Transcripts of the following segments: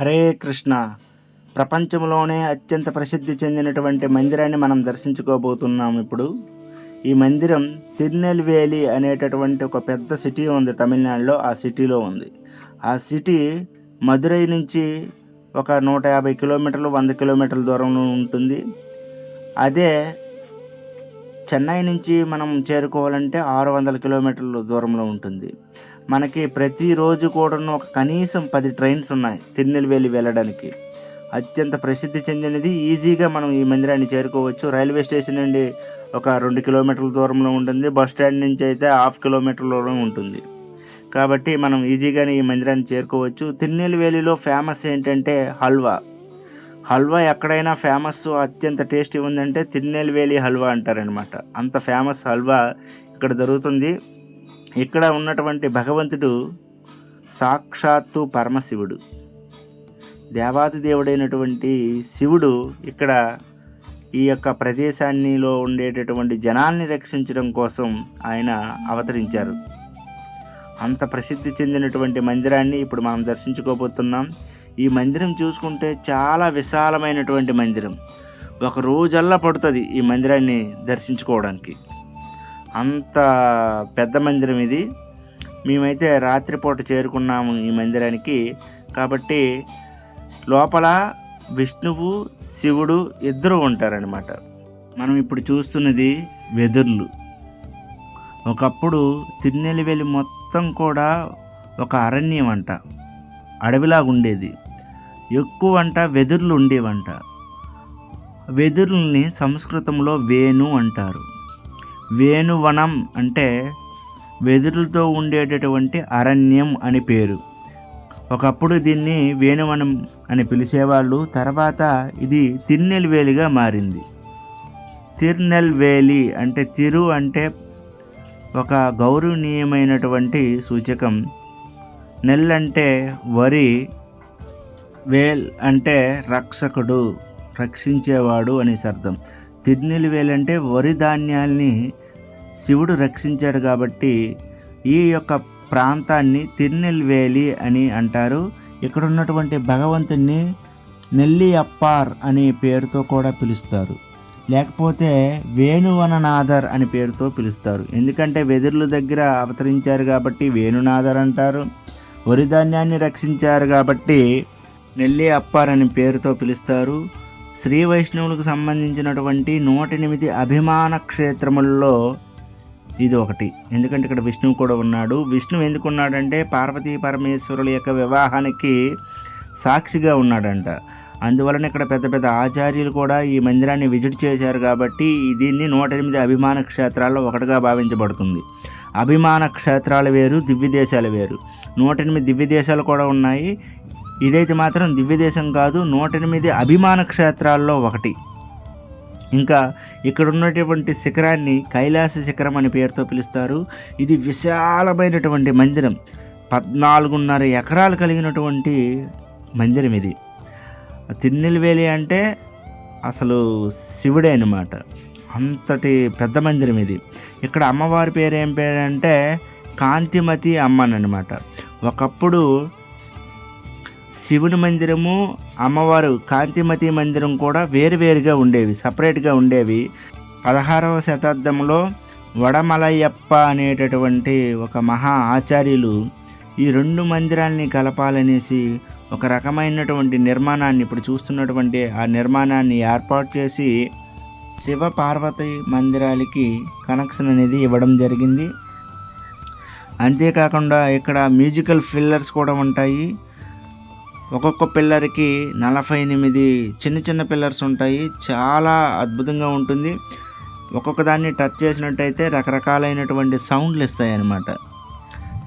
హరే కృష్ణ. ప్రపంచంలోనే అత్యంత ప్రసిద్ధి చెందినటువంటి మందిరాన్ని మనం దర్శించుకోబోతున్నాం ఇప్పుడు. ఈ మందిరం తిరునెల్వేలి అనేటటువంటి ఒక పెద్ద సిటీ ఉంది తమిళనాడులో. ఆ సిటీలో ఉంది. ఆ సిటీ మదురై నుంచి ఒక నూట యాభై కిలోమీటర్లు వంద కిలోమీటర్ల దూరంలో ఉంటుంది. అదే చెన్నై నుంచి మనం చేరుకోవాలంటే ఆరు వందల కిలోమీటర్ల దూరంలో ఉంటుంది. మనకి ప్రతిరోజు కూడా ఒక కనీసం పది ట్రైన్స్ ఉన్నాయి తిరునెల్వేలి వెళ్ళడానికి. అత్యంత ప్రసిద్ధి చెందినది ఈజీగా మనం ఈ మందిరాన్ని చేరుకోవచ్చు. రైల్వే స్టేషన్ నుండి ఒక రెండు కిలోమీటర్ల దూరంలో ఉంటుంది. బస్ స్టాండ్ నుంచి అయితే హాఫ్ కిలోమీటర్ దూరం ఉంటుంది. కాబట్టి మనం ఈజీగానే ఈ మందిరాన్ని చేరుకోవచ్చు. తిరునెల్వేలిలో ఫేమస్ ఏంటంటే హల్వా. హల్వా ఎక్కడైనా ఫేమస్ అత్యంత టేస్టీ ఉందంటే తిరునెల్వేలి హల్వా అంటారనమాట అంత ఫేమస్ హల్వా ఇక్కడ దొరుకుతుంది. ఇక్కడ ఉన్నటువంటి భగవంతుడు సాక్షాత్తు పరమశివుడు. దేవాది దేవుడైనటువంటి శివుడు ఇక్కడ ఈ యొక్క ప్రదేశాన్నిలో ఉండేటటువంటి జనాల్ని రక్షించడం కోసం ఆయన అవతరించారు. అంత ప్రసిద్ధి చెందినటువంటి మందిరాన్ని ఇప్పుడు మనం దర్శించుకోబోతున్నాం. ఈ మందిరం చూసుకుంటే చాలా విశాలమైనటువంటి మందిరం. ఒక రోజల్లా పడుతుంది ఈ మందిరాన్ని దర్శించుకోవడానికి. అంత పెద్ద మందిరం ఇది. మేమైతే రాత్రిపూట చేరుకున్నాము ఈ మందిరానికి. కాబట్టి లోపల విష్ణువు శివుడు ఇద్దరు ఉంటారనమాట మనం ఇప్పుడు చూస్తున్నది వెదుర్లు. ఒకప్పుడు తిరునెల్వేలి మొత్తం కూడా ఒక అరణ్యం అంట అడవిలాగా ఉండేది ఎక్కువ అంట వెదుర్లు ఉండేవంట వెదురుల్ని సంస్కృతంలో వేణు అంటారు. వేణువనం అంటే వెదురులతో ఉండేటటువంటి అరణ్యం అని పేరు. ఒకప్పుడు దీన్ని వేణువనం అని పిలిచేవాళ్ళు తర్వాత ఇది తిరునెల్వేలిగా మారింది. తిరునెల్వేలి అంటే తిరు అంటే ఒక గౌరవనీయమైనటువంటి సూచకం. నెల్ అంటే వరి వేల్ అంటే రక్షకుడు రక్షించేవాడు అనేసి అర్థం. తిరునెల్వేలి అంటే వరి ధాన్యాల్ని శివుడు రక్షించాడు కాబట్టి ఈ యొక్క ప్రాంతాన్ని తిరునెల్వేలి అని అంటారు. ఇక్కడ ఉన్నటువంటి భగవంతుణ్ణి నెల్లి అప్పార్ అనే పేరుతో కూడా పిలుస్తారు. లేకపోతే వేణువననాథర్ అని పేరుతో పిలుస్తారు. ఎందుకంటే వెదుర్ల దగ్గర అవతరించారు కాబట్టి వేణునాథర్ అంటారు. వరి ధాన్యాన్ని రక్షించారు కాబట్టి నెల్లి అప్పార్ అని పేరుతో పిలుస్తారు. శ్రీ వైష్ణవులకు సంబంధించినటువంటి నూట ఎనిమిది అభిమాన క్షేత్రముల్లో ఇది ఒకటి. ఎందుకంటే ఇక్కడ విష్ణువు కూడా ఉన్నాడు. విష్ణువు ఎందుకున్నాడంటే పార్వతీ పరమేశ్వరుల యొక్క వివాహానికి సాక్షిగా ఉన్నాడంట. అందువలన ఇక్కడ పెద్ద పెద్ద ఆచార్యులు కూడా ఈ మందిరాన్ని విజిట్ చేశారు కాబట్టి దీన్ని నూట ఎనిమిది అభిమాన క్షేత్రాల్లో ఒకటిగా భావించబడుతుంది. అభిమాన క్షేత్రాలు వేరు దివ్య దేశాలు వేరు. నూట ఎనిమిది దివ్య దేశాలు కూడా ఉన్నాయి. ఇదైతే మాత్రం దివ్యదేశం కాదు నూట ఎనిమిది అభిమాన క్షేత్రాల్లో ఒకటి. ఇంకా ఇక్కడ ఉన్నటువంటి శిఖరాన్ని కైలాస శిఖరం అనే పేరుతో పిలుస్తారు. ఇది విశాలమైనటువంటి మందిరం. పద్నాలుగున్నర ఎకరాలు కలిగినటువంటి మందిరం ఇది. తిన్నెలవేలి అంటే అసలు శివుడే అనమాట అంతటి పెద్ద మందిరం ఇది. ఇక్కడ అమ్మవారి పేరు ఏం పేరు అంటే కాంతిమతి అమ్మ అనమాట ఒకప్పుడు శివుని మందిరము అమ్మవారు కాంతిమతి మందిరం కూడా వేరువేరుగా ఉండేవి సపరేట్గా ఉండేవి. పదహారవ శతాబ్దంలో వడమలయ్యప్ప అనేటటువంటి ఒక మహా ఆచార్యులు ఈ రెండు మందిరాల్ని కలపాలనేసి ఒక రకమైనటువంటి నిర్మాణాన్ని ఇప్పుడు చూస్తున్నటువంటి ఆ నిర్మాణాన్ని ఏర్పాటు చేసి శివ పార్వతి మందిరాలకి కనెక్షన్ అనేది ఇవ్వడం జరిగింది. అంతేకాకుండా ఇక్కడ మ్యూజికల్ ఫిల్లర్స్ కూడా ఉంటాయి. ఒక్కొక్క పిల్లర్కి నలభై ఎనిమిది చిన్న చిన్న పిల్లర్స్ ఉంటాయి. చాలా అద్భుతంగా ఉంటుంది. ఒక్కొక్క దాన్ని టచ్ చేసినట్టయితే రకరకాలైనటువంటి సౌండ్లు ఇస్తాయి అన్నమాట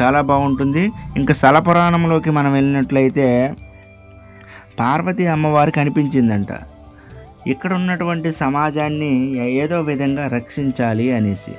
చాలా బాగుంటుంది. ఇంకా స్థల పురాణంలోకి మనం వెళ్ళినట్లయితే పార్వతి అమ్మవారికి అనిపించిందంట. ఇక్కడ ఉన్నటువంటి సమాజాన్ని ఏదో విధంగా రక్షించాలి అనేసి.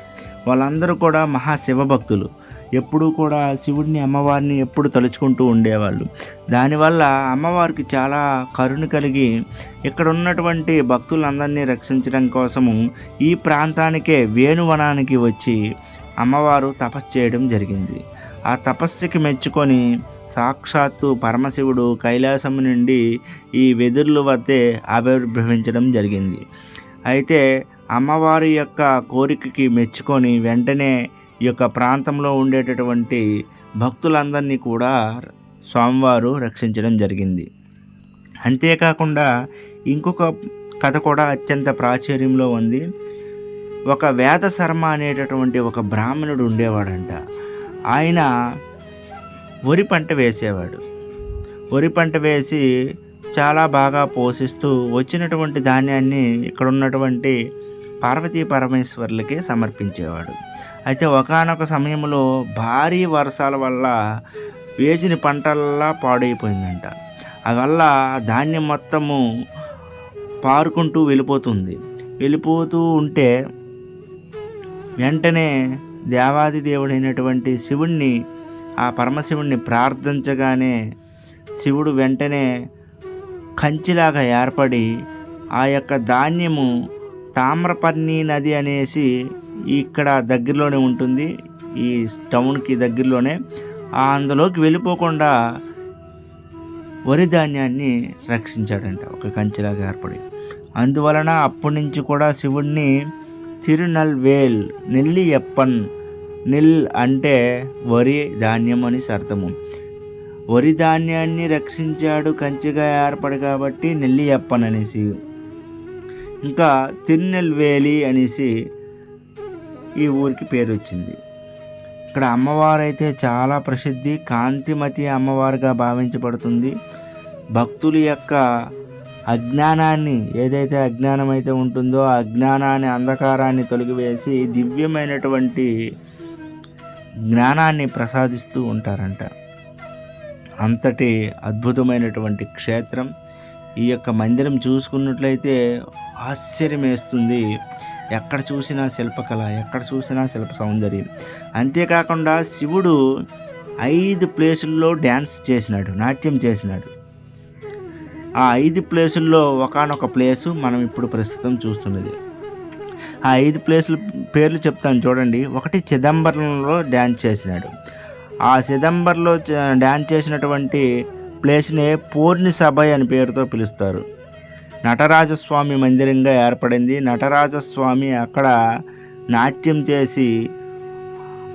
వాళ్ళందరూ కూడా మహా శివభక్తులు. ఎప్పుడూ కూడా శివుడిని అమ్మవారిని ఎప్పుడు తలుచుకుంటూ ఉండేవాళ్ళు. దానివల్ల అమ్మవారికి చాలా కరుణ కలిగి ఇక్కడ ఉన్నటువంటి భక్తులందరినీ రక్షించడం కోసము ఈ ప్రాంతానికే వేణువనానికి వచ్చి అమ్మవారు తపస్సు చేయడం జరిగింది. ఆ తపస్సుకి మెచ్చుకొని సాక్షాత్తు పరమశివుడు కైలాసం నుండి ఈ వెదుర్లు వద్దే ఆవిర్భవించడం జరిగింది. అయితే అమ్మవారి యొక్క కోరికకి మెచ్చుకొని వెంటనే ఈ యొక్క ప్రాంతంలో ఉండేటటువంటి భక్తులందరినీ కూడా స్వామివారు రక్షించడం జరిగింది. అంతేకాకుండా ఇంకొక కథ కూడా అత్యంత ప్రాచుర్యంలో ఉంది. ఒక వేద శర్మ అనేటటువంటి ఒక బ్రాహ్మణుడు ఉండేవాడంట. ఆయన వరి పంట వేసేవాడు. వరి పంట వేసి చాలా బాగా పోషిస్తూ వచ్చినటువంటి ధాన్యాన్ని ఇక్కడ ఉన్నటువంటి పార్వతీ పరమేశ్వర్లకే సమర్పించేవాడు. అయితే ఒకానొక సమయంలో భారీ వర్షాల వల్ల వేసిన పంటల్లా పాడైపోయిందంట. అవల్ల ధాన్యం మొత్తము పారుకుంటూ వెళ్ళిపోతుంది. వెళ్ళిపోతూ ఉంటే వెంటనే దేవాది దేవుడైనటువంటి శివుణ్ణి ఆ పరమశివుణ్ణి ప్రార్థించగానే శివుడు వెంటనే కంచిలాగా ఏర్పడి ఆ యొక్క ధాన్యము తామ్రపర్ణి నది అనేసి ఇక్కడ దగ్గరలోనే ఉంటుంది. ఈ టౌన్కి దగ్గరలోనే. అందులోకి వెళ్ళిపోకుండా వరి ధాన్యాన్ని రక్షించాడంట ఒక కంచెలాగా ఏర్పడి. అందువలన అప్పటి నుంచి కూడా శివుణ్ణి తిరునల్వేల్ నెల్లి ఎప్పన్ నిల్ అంటే వరి ధాన్యం అని అర్థము. వరి ధాన్యాన్ని రక్షించాడు కంచిగా ఏర్పడి కాబట్టి నెల్లి ఎప్పన్ అనేసి ఇంకా తిరునెల్వేలి అనేసి ఈ ఊరికి పేరు వచ్చింది ఇక్కడ అమ్మవారు అయితే చాలా ప్రసిద్ధి. కాంతిమతి అమ్మవారుగా భావించబడుతుంది. భక్తుల యొక్క అజ్ఞానాన్ని ఏదైతే అజ్ఞానం అయితే ఉంటుందో ఆ అజ్ఞానాన్ని అంధకారాన్ని తొలగివేసి దివ్యమైనటువంటి జ్ఞానాన్ని ప్రసాదిస్తూ ఉంటారంట. అంతటి అద్భుతమైనటువంటి క్షేత్రం. ఈ యొక్క మందిరం చూసుకున్నట్లయితే ఆశ్చర్యం వేస్తుంది ఎక్కడ చూసినా శిల్పకళ ఎక్కడ చూసినా శిల్ప సౌందర్యం. అంతేకాకుండా శివుడు ఐదు ప్లేసుల్లో డ్యాన్స్ చేసినాడు నాట్యం చేసినాడు. ఆ ఐదు ప్లేసుల్లో ఒకనొక ప్లేసు మనం ఇప్పుడు ప్రస్తుతం చూస్తున్నది. ఆ ఐదు ప్లేసుల పేర్లు చెప్తాను చూడండి. ఒకటి చిదంబరంలో డ్యాన్స్ చేసినాడు. ఆ చిదంబరంలో డ్యాన్స్ చేసినటువంటి ప్లేస్నే పూర్ణి సభ అని పేరుతో పిలుస్తారు. నటరాజస్వామి మందిరంగా ఏర్పడింది. నటరాజస్వామి అక్కడ నాట్యం చేసి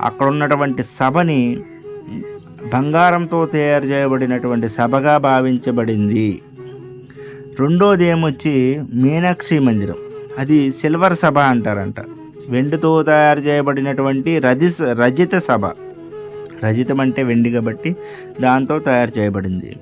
అక్కడ ఉన్నటువంటి సభని బంగారంతో తయారు చేయబడినటువంటి సభగా భావించబడింది. రెండోది ఏమొచ్చి మీనాక్షి మందిరం. అది సిల్వర్ సభ అంటారంట. వెండితో తయారు చేయబడినటువంటి రజి రజిత సభ. రజితం అంటే వెండి కాబట్టి దాంతో తయారు చేయబడింది.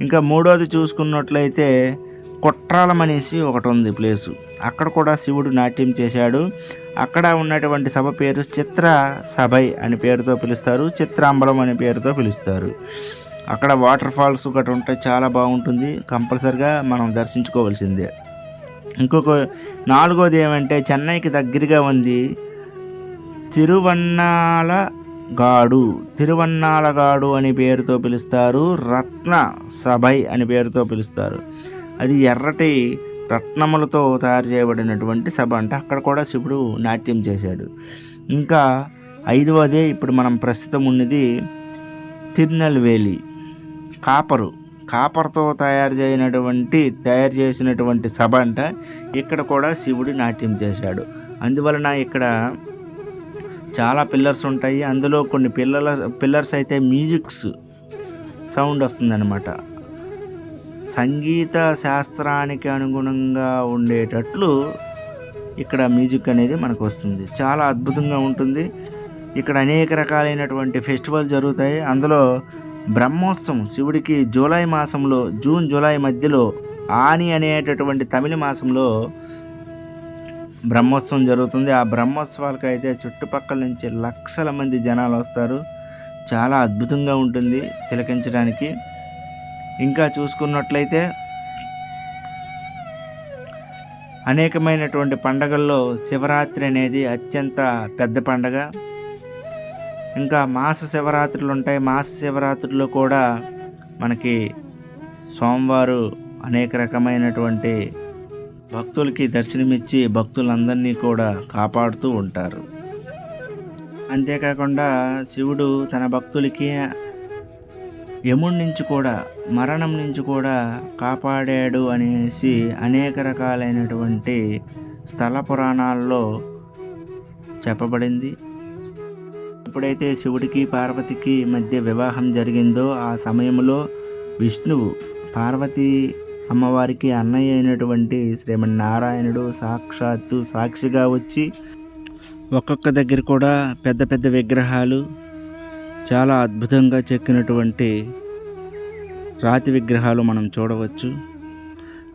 ఇంకా మూడోది చూసుకున్నట్లయితే కుట్రాలం అనేసి ఒకటి ఉంది ప్లేసు. అక్కడ కూడా శివుడు నాట్యం చేశాడు. అక్కడ ఉన్నటువంటి సభ పేరు చిత్ర సభై అనే పేరుతో పిలుస్తారు. చిత్రాంబలం అనే పేరుతో పిలుస్తారు. అక్కడ వాటర్ ఫాల్స్ ఒకటి ఉంటే చాలా బాగుంటుంది. కంపల్సరిగా మనం దర్శించుకోవాల్సిందే. ఇంకొక నాలుగోది ఏమంటే చెన్నైకి దగ్గరగా ఉంది తిరువన్నాల గాడు. తిరువన్నాలగాడు అనే పేరుతో పిలుస్తారు. రత్న సభై అని పేరుతో పిలుస్తారు. అది ఎర్రటి రత్నములతో తయారు చేయబడినటువంటి సభ అంటే అక్కడ కూడా శివుడు నాట్యం చేశాడు. ఇంకా ఐదవదే ఇప్పుడు మనం ప్రస్తుతం ఉన్నది తిరునెల్వేలి. కాపరు. కాపర్తో తయారు చేయనటువంటి తయారు చేసినటువంటి సభ అంట ఇక్కడ కూడా శివుడు నాట్యం చేశాడు. అందువలన ఇక్కడ చాలా పిల్లర్స్ ఉంటాయి. అందులో కొన్ని పిల్లల పిల్లర్స్ అయితే మ్యూజిక్స్ సౌండ్ వస్తుందన్నమాట. సంగీత శాస్త్రానికి అనుగుణంగా ఉండేటట్లు ఇక్కడ మ్యూజిక్ అనేది మనకు వస్తుంది. చాలా అద్భుతంగా ఉంటుంది. ఇక్కడ అనేక రకాలైనటువంటి ఫెస్టివల్ జరుగుతాయి. అందులో బ్రహ్మోత్సవం శివుడికి జూలై మాసంలో జూన్ జూలై మధ్యలో ఆని అనేటటువంటి తమిళ మాసంలో బ్రహ్మోత్సవం జరుగుతుంది. ఆ బ్రహ్మోత్సవాలకు అయితే చుట్టుపక్కల నుంచి లక్షల మంది జనాలు వస్తారు. చాలా అద్భుతంగా ఉంటుంది తిలకించడానికి. ఇంకా చూసుకున్నట్లయితే అనేకమైనటువంటి పండగల్లో శివరాత్రి అనేది అత్యంత పెద్ద పండగ. ఇంకా మాస శివరాత్రులు ఉంటాయి. మాస శివరాత్రిలో కూడా మనకి సోమవారు అనేక రకమైనటువంటి భక్తులకి దర్శనమిచ్చి భక్తులందరినీ కూడా కాపాడుతూ ఉంటారు. అంతేకాకుండా శివుడు తన భక్తులకి యముడి నుంచి కూడా మరణం నుంచి కూడా కాపాడాడు అనేసి అనేక రకాలైనటువంటి స్థల పురాణాల్లో చెప్పబడింది. ఎప్పుడైతే శివుడికి పార్వతికి మధ్య వివాహం జరిగిందో ఆ సమయంలో విష్ణువు పార్వతి అమ్మవారికి అన్నయ్య అయినటువంటి శ్రీమన్నారాయణుడు సాక్షాత్తు సాక్షిగా వచ్చి ఒక్కొక్క దగ్గర కూడా పెద్ద పెద్ద విగ్రహాలు చాలా అద్భుతంగా చెక్కినటువంటి రాతి విగ్రహాలు మనం చూడవచ్చు.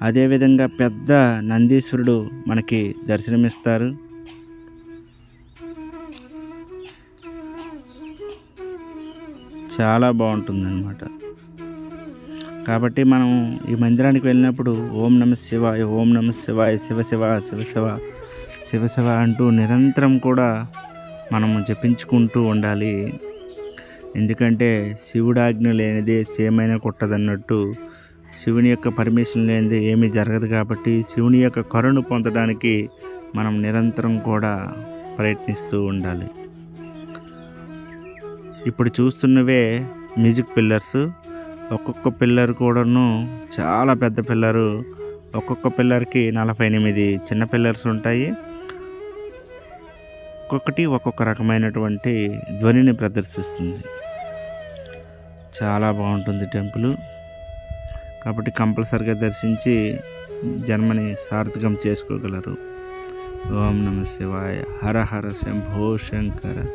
అదేవిధంగా పెద్ద నందీశ్వరుడు మనకి దర్శనమిస్తారు. చాలా బాగుంటుందన్నమాట. కాబట్టి మనం ఈ మందిరానికి వెళ్ళినప్పుడు ఓం నమ శివాయ ఓం నమ శివాయ శివ శివ శివ శివ శివ శివ అంటూ నిరంతరం కూడా మనము జపించుకుంటూ ఉండాలి. ఎందుకంటే శివుడాజ్ఞ లేనిదే సేమైనా కొట్టదన్నట్టు శివుని యొక్క పర్మిషన్ లేనిదే ఏమీ జరగదు కాబట్టి శివుని యొక్క కరుణ పొందడానికి మనం నిరంతరం కూడా ప్రయత్నిస్తూ ఉండాలి. ఇప్పుడు చూస్తున్నవే మ్యూజిక్ పిల్లర్స్. ఒక్కొక్క పిల్లర్ కూడాను చాలా పెద్ద పిల్లరు. ఒక్కొక్క పిల్లర్కి నలభై ఎనిమిది చిన్న పిల్లర్స్ ఉంటాయి. ఒక్కొక్కటి ఒక్కొక్క రకమైనటువంటి ధ్వనిని ప్రదర్శిస్తుంది. చాలా బాగుంటుంది టెంపుల్. కాబట్టి కంపల్సరిగా దర్శించి జన్మని సార్థకం చేసుకోగలరు. ఓం నమ శివాయ. హర హర శంభో శంకర.